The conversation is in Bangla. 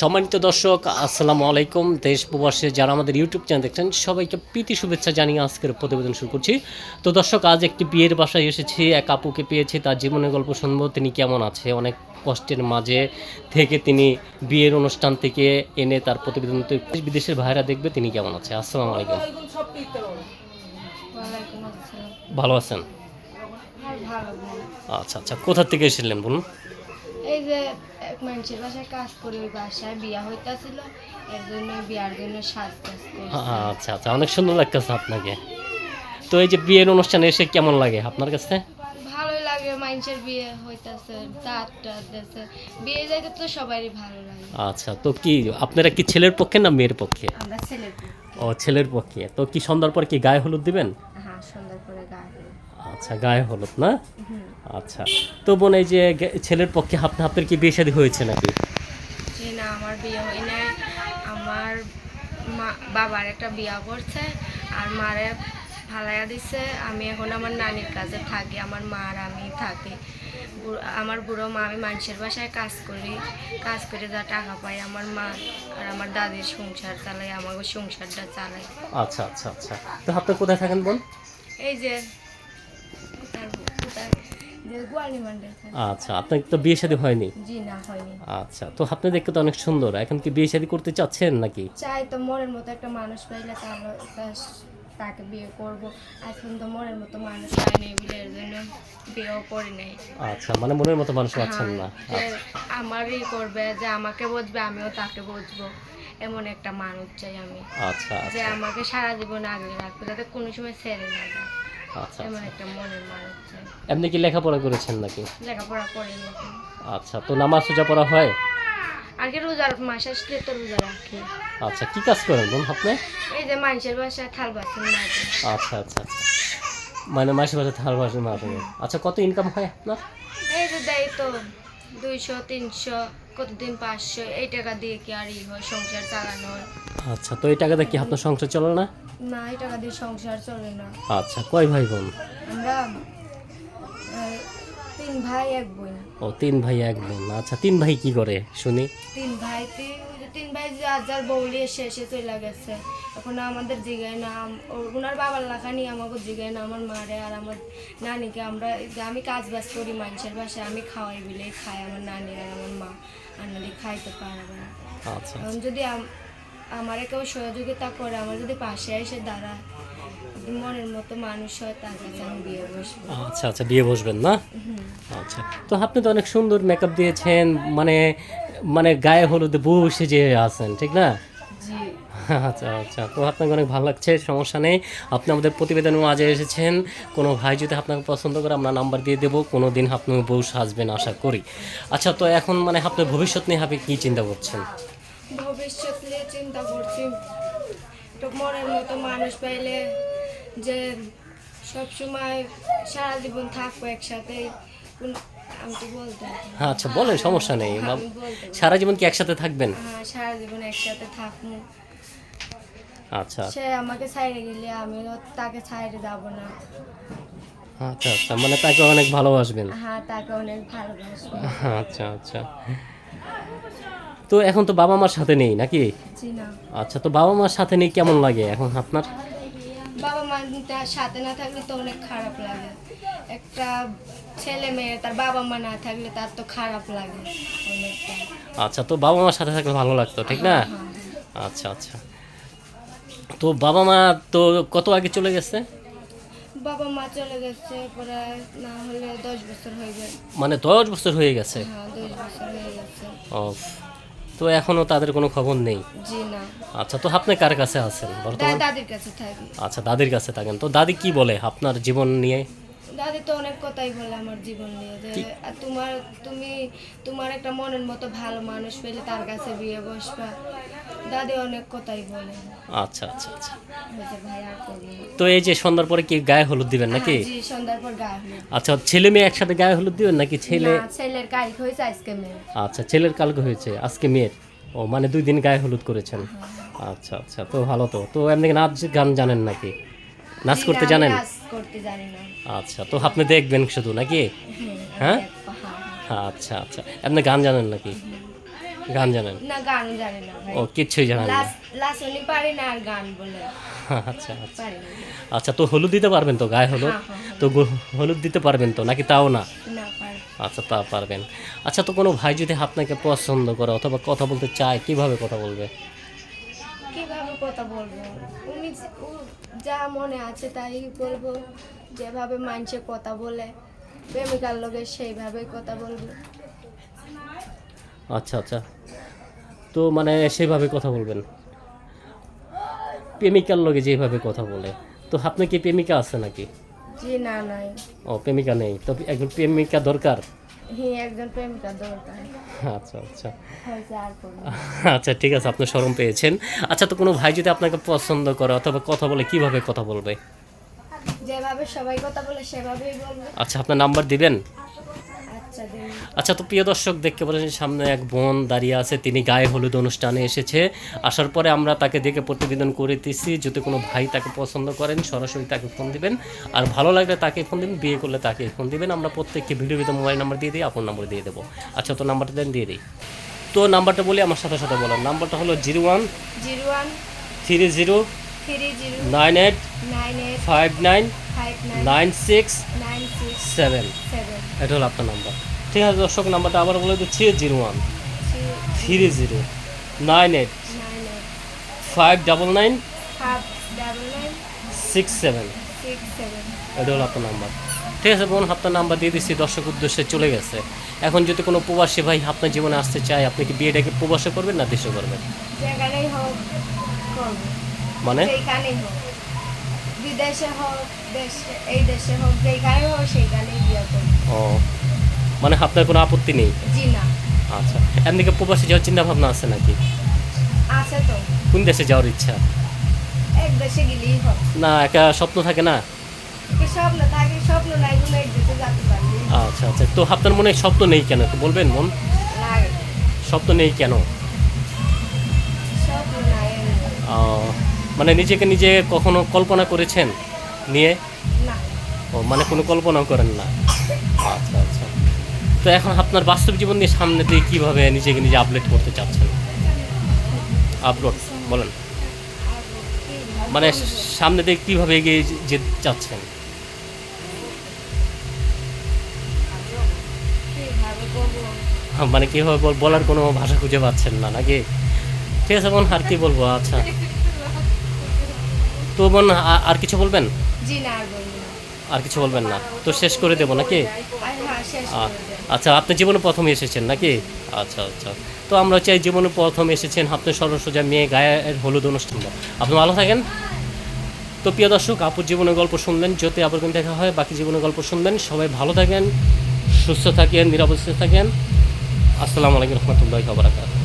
সম্মানিত দর্শক আসসালামু আলাইকুম। দেশ প্রবাসে যারা আমাদের ইউটিউব চ্যানেল দেখছেন সবাইকে প্রীতি শুভেচ্ছা জানিয়ে আজকের প্রতিবেদন শুরু করছি। তো দর্শক আজ একটি বিয়ের বাসায় এসেছি এক আপুকে পেয়েছি তার জীবনের গল্প শুনব তিনি কেমন আছে? অনেক কষ্টের মাঝে থেকে তিনি বিয়ের অনুষ্ঠান থেকে এনে তার প্রতিবেদন বিদেশের ভাইরা দেখবে তিনি কেমন আছে? আসসালামু আলাইকুম। ভালো আছেন? বোন আচ্ছা আচ্ছা কোথা থেকে এসেছিলেন বলুন? এই যে মানুষের বাসায় কাজ করে ওই বাসায় বিয়া হইতাছিল এর জন্য বিয়ার জন্য সাজ কাজ আচ্ছা আচ্ছা অনেক সুন্দর লাগতেছে আপনাকে। তো এই যে বিয়ের অনুষ্ঠানে এসে কেমন লাগে আপনার কাছে? ভালোই লাগে মানুষের বিয়ে হইতাছে দাঁত টাত বিয়ে যাইতে তো সবারই ভালো লাগে। আচ্ছা তো কি আপনারা কি ছেলের পক্ষে না মেয়ের পক্ষে? আমরা ছেলের। ও ছেলের পক্ষে। তো কি সন্ধ্যার পর কি গায়ে হলুদ দিবেন? হ্যাঁ সুন্দর করে গায়ে হলুদ। আচ্ছা গায়ে হলুদ না? হুম। আচ্ছা। তো বোন এই যে ছেলের পক্ষে আপনি আপনার কি বিয়ে শাদী হয়েছে নাকি? না আমার বিয়ে হয় নাই। আমার মা বাবার একটা বিয়া করছে আর মারে ফালাইয়া দিছে। আমি এখন আমার নানির কাছে থাকি আমার মা আর আমি থাকি। আমার বুড়ো মা আমি মানুষের বাসায় কাজ করি। কাজ করে যা টাকা পাই আমার মা আর আমার দাদির সংসার চালাই আমাকে সংসারটা চালাই। আচ্ছা আচ্ছা আচ্ছা। তো আপনি কোথায় থাকেন বোন? এই যে আচ্ছা আপনার তো বিয়ে শাদী হয়নি? জি না হয়নি। আচ্ছা তো আপনি দেখতে তো অনেক সুন্দর। এখন কি বিয়ে শাদী করতে চাচ্ছেন নাকি? চাই তো মনের মতো একটা মানুষ পাইলে তাহলে তাকে বিয়ে করব। পর্যন্ত মনের মতো মানুষ পাইনি বলে এর জন্য বিয়েও করি নাই। আচ্ছা মানে মনের মতো মানুষ পাচ্ছেন না। হ্যাঁ, আমারই করবে যে আমাকে বুঝবে আমিও তাকে বুঝব। এমন একটা মানুষ চাই আমি। আচ্ছা যে আচ্ছা। আমাকে সারা জীবন আগলে রাখবে যাতে কোনো সময় ছেড়ে না যায়। আচ্ছা এমন আচ্ছা। একটা মনের মানুষ চাই এমনি কি লেখাপড়া করেছেন নাকি? লেখাপড়া করি আচ্ছা তো নামাজ সোজা পড়া হয়? আগে রোজার মাস আসলে তো রোজা রাখি। আচ্ছা কি কাজ করেন বোন আপনি? এই যে মানুষের বাসায় থাল বাসন মাঝে আচ্ছা আচ্ছা আচ্ছা। মানে মাসে মাসে থাল বাসন মাসে আচ্ছা কত ইনকাম হয় আপনার? এই যে দেয় তো দুইশো তিনশো কতদিন পাঁচশো এই টাকা দিয়ে কি আর ই হয় সংসার চালানো আচ্ছা তো এই টাকাটা কি আপনার সংসার চলে না? না এই টাকা দিয়ে সংসার চলে না। আচ্ছা কয় ভাই বোন? আমরা তিন ভাই এক বোন। ও তিন ভাই এক বোন। আচ্ছা তিন ভাই কি করে শুনি? তিন ভাই তিন ভাই যার যার বউলি শেষে চলে গেছে। এখন আমাদের জিগায় না ওনার বাবার লেখা নিয়ে আমাকে জিগায় না আমার মারে আর আমার নানিকে আমরা আমি কাজ বাজ করি মানুষের বাসায় আমি খাওয়াই বিলে খাই আমার নানি আর আমার মা আর নানি খাইতে পারবে না। আচ্ছা। এখন যদি আম- আমারে কেউ সহযোগিতা করে আমার যদি পাশে এসে দাঁড়ায় মনের মতো মানুষ হয় তার কাছে আমি বিয়ে বসবো। আচ্ছা আচ্ছা বিয়ে বসবেন না? আচ্ছা তো আপনি তো অনেক সুন্দর মেকআপ দিয়েছেন মানে মানে গায়ে হলুদে বউ সেজে আছেন ঠিক না? জি। আচ্ছা আচ্ছা। তো আপনাকে অনেক ভালো লাগছে সমস্যা নেই। আপনি আমাদের প্রতিবেদনে মাঝে এসেছেন। কোনো ভাই যদি আপনাকে পছন্দ করে আমরা নাম্বার দিয়ে দেবো। কোনো দিন আপনি বউ সাজবেন আশা করি। আচ্ছা তো এখন মানে আপনার ভবিষ্যৎ নিয়ে আপনি কী চিন্তা করছেন? ভবিষ্যৎ নিয়ে চিন্তা করছি। তো মনের মতো মানুষ পাইলে যে সব সময় সারা জীবন থাকব একসাথে। আচ্ছা বলেন সমস্যা নেই। সারা জীবন কি একসাথে থাকবেন? হ্যাঁ সারা জীবন একসাথে থাকব। আচ্ছা। সে আমাকে ছাইড়ে গেলে আমিও তাকে ছাইড়ে যাব না। আচ্ছা আচ্ছা মানে তাকে অনেক ভালোবাসবেন। হ্যাঁ তাকে অনেক ভালোবাসবো। আচ্ছা আচ্ছা। তো এখন তো বাবা মার সাথে নেই নাকি? আচ্ছা তো বাবা মার সাথে নেই কেমন লাগে এখন আপনার? বাবা মা তার সাথে না থাকলে তো অনেক খারাপ লাগে। একটা ছেলে মেয়ে তার বাবা মা না থাকলে তার তো খারাপ লাগে আচ্ছা তো বাবা মার সাথে থাকলে ভালো লাগতো ঠিক না? হ্যাঁ, আচ্ছা আচ্ছা। তো বাবা মা তো কত আগে চলে গেছে? বাবা মা চলে গেছে প্রায় না হলে দশ বছর হয়ে গেছে মানে দশ বছর হয়ে গেছে? হ্যাঁ দশ বছর হয়ে গেছে। ও তো এখনও তাদের কোনো খবর নেই? জি না। আচ্ছা তো আপনি কার কাছে আছেন বর্তমান? দাদির কাছে থাকি। আচ্ছা দাদির কাছে থাকেন। তো দাদি কি বলে আপনার জীবন নিয়ে? দাদি তো অনেক কথাই বলে আমার জীবন নিয়ে যে তোমার তুমি তোমার একটা মনের মতো ভালো মানুষ পেলে তার কাছে বিয়ে বসবা। দাদি অনেক কথাই বলে। আচ্ছা আচ্ছা আচ্ছা। তো এই যে সন্ধ্যার পরে কি গায়ে হলুদ দিবেন নাকি? হ্যাঁ, সন্ধ্যার পর গায়ে হলুদ। আচ্ছা ছেলে মেয়ে একসাথে গায়ে হলুদ দিবেন নাকি ছেলে? ছেলের কারিক হয়েছে আজকে মেয়ে আচ্ছা ছেলের কালকে হয়েছে আজকে মেয়ের। ও মানে দুই দিন গায়ে হলুদ করেছেন। আচ্ছা আচ্ছা তো ভালো তো। তো এমনি নাচ গান জানেন নাকি? নাচ করতে জানেন? আচ্ছা তো আপনি দেখবেন শুধু নাকি? হ্যাঁ? হ্যাঁ, হ্যাঁ। আচ্ছা আচ্ছা। আপনি গান জানেন নাকি? গান জানেন? না গানও জানি না ও কিচ্ছুই জানেন না। লাস্ট লাস্ট পারি না আর গান বলে। আচ্ছা আচ্ছা। আচ্ছা তো হলুদ দিতে পারবেন তো গায়ে হলুদ? হ্যাঁ, হ্যাঁ, তো হলুদ দিতে পারবেন তো নাকি তাও না? আচ্ছা তা পারবেন। আচ্ছা তো কোনো ভাই যদি আপনাকে পছন্দ করে অথবা কথা বলতে চায় কীভাবে কথা বলবে? কীভাবে কথা বলব? উনি যা মনে আছে তাই বলব। যেভাবে মানুষে কথা বলে প্রেমিকার লোকের সেইভাবেই কথা বলব। আচ্ছা আচ্ছা। তো মানে সেভাবে কথা বলবেন। প্রেমিকার লগে যেভাবে কথা বলে। তো আপনার কি প্রেমিকা আছে নাকি? জি না নাই। ও প্রেমিকা নেই। তো একজন প্রেমিকা দরকার? হি একজন প্রেমিকা দরকার। আচ্ছা আচ্ছা। আচ্ছা ঠিক আছে আপনি শরম পেয়েছেন। আচ্ছা তো কোনো ভাই যদি আপনাকে পছন্দ করে অথবা কথা বলে কীভাবে কথা বলবে? যেভাবে সবাই কথা বলে সেভাবেই বলব। আচ্ছা আপনার নাম্বার দিবেন? আচ্ছা তো প্রিয় দর্শক দেখতে পাচ্ছেন সামনে এক বোন দাঁড়িয়ে আছে। তিনি গায়ে হলুদ অনুষ্ঠানে এসেছে। আসার পরে আমরা তাকে দেখে প্রতিবেদন করে করিতেছি। যদি কোনো ভাই তাকে পছন্দ করেন সরাসরি তাকে ফোন দিবেন। আর ভালো লাগলে তাকে ফোন দিবেন বিয়ে করলে তাকে ফোন দিবেন। আমরা প্রত্যেককে ভিডিও ভিতরে মোবাইল নাম্বার দিয়ে দিই আপন নাম্বার দিয়ে দেবো। আচ্ছা তো নাম্বারটা দেন দিয়ে দিই। তো নাম্বারটা বলি আমার সাথে সাথে বলেন নাম্বারটা হলো zero one zero one three zero three zero nine eight nine eight five nine nine six seven এটা হলো আপনার নাম্বার ঠিক আছে দর্শক নাম্বারটা আবার বলে দিচ্ছি zero one three zero nine eight five double nine six seven এটা হলো আপনার নাম্বার ঠিক আছে বোন আপনার নাম্বার দিয়ে দিচ্ছি দর্শক উদ্দেশ্যে চলে গেছে। এখন যদি কোনো প্রবাসী ভাই আপনার জীবনে আসতে চায় আপনি কি বিয়েটাকে প্রবাসে করবেন না দেশে করবেন? মানে? বিদেশে হোক দেশে এই দেশে হোক যেখানে হোক সেইখানেই বিয়ে করব। ও মানে আপনার কোনো আপত্তি নেই? জি না। আচ্ছা এমনিকে প্রবাসী যাওয়ার চিন্তা ভাবনা আছে নাকি? আছে তো। কোন দেশে যাওয়ার ইচ্ছা? এক দেশে গেলেই হোক না একটা স্বপ্ন থাকে না? স্বপ্ন থাকে স্বপ্ন নাই কোনো এক দেশে যেতে পারবি আচ্ছা আচ্ছা তো আপনার মনে স্বপ্ন নেই কেন? একটু বলবেন মন? স্বপ্ন নেই কেন? মানে নিজেকে নিজে কখনো কল্পনা করেছেন? নিয়ে? ও মানে কোনো কল্পনাও করেন না? আচ্ছা আচ্ছা। তো এখন আপনার বাস্তব জীবন নিয়ে সামনে দিয়ে কীভাবে নিজেকে নিজে আপডেট করতে চাচ্ছেন? আপলোড বলেন। মানে সামনে দিয়ে কীভাবে এগিয়ে যে- যেতে চাচ্ছেন? কীভাবে মানে কীভাবে বল- বলার কোনো ভাষা খুঁজে পাচ্ছেন না নাকি? ঠিক আছে বোন আর কি বলব? আচ্ছা। তো বোন আর কিছু বলবেন? জি না আর কিছু বলবেন না? তো শেষ করে দেবো নাকি? হ্যাঁ আচ্ছা আপনি জীবনে প্রথম এসেছেন নাকি? আচ্ছা আচ্ছা। তো আমরা চাই জীবনে প্রথম এসেছেন আপনি সরসজা মেয়ে গায়ের হলুদ অনুষ্ঠান আপনি ভালো থাকেন। তো প্রিয় দর্শক আপুর জীবনের গল্প শুনলেন যদি আবার কিন্তু দেখা হয় বাকি জীবনের গল্প শুনবেন। সবাই ভালো থাকেন সুস্থ থাকেন নিরাপদ থাকেন। আসসালামু আলাইকুম রহমতুল্লাহ খবরাকাত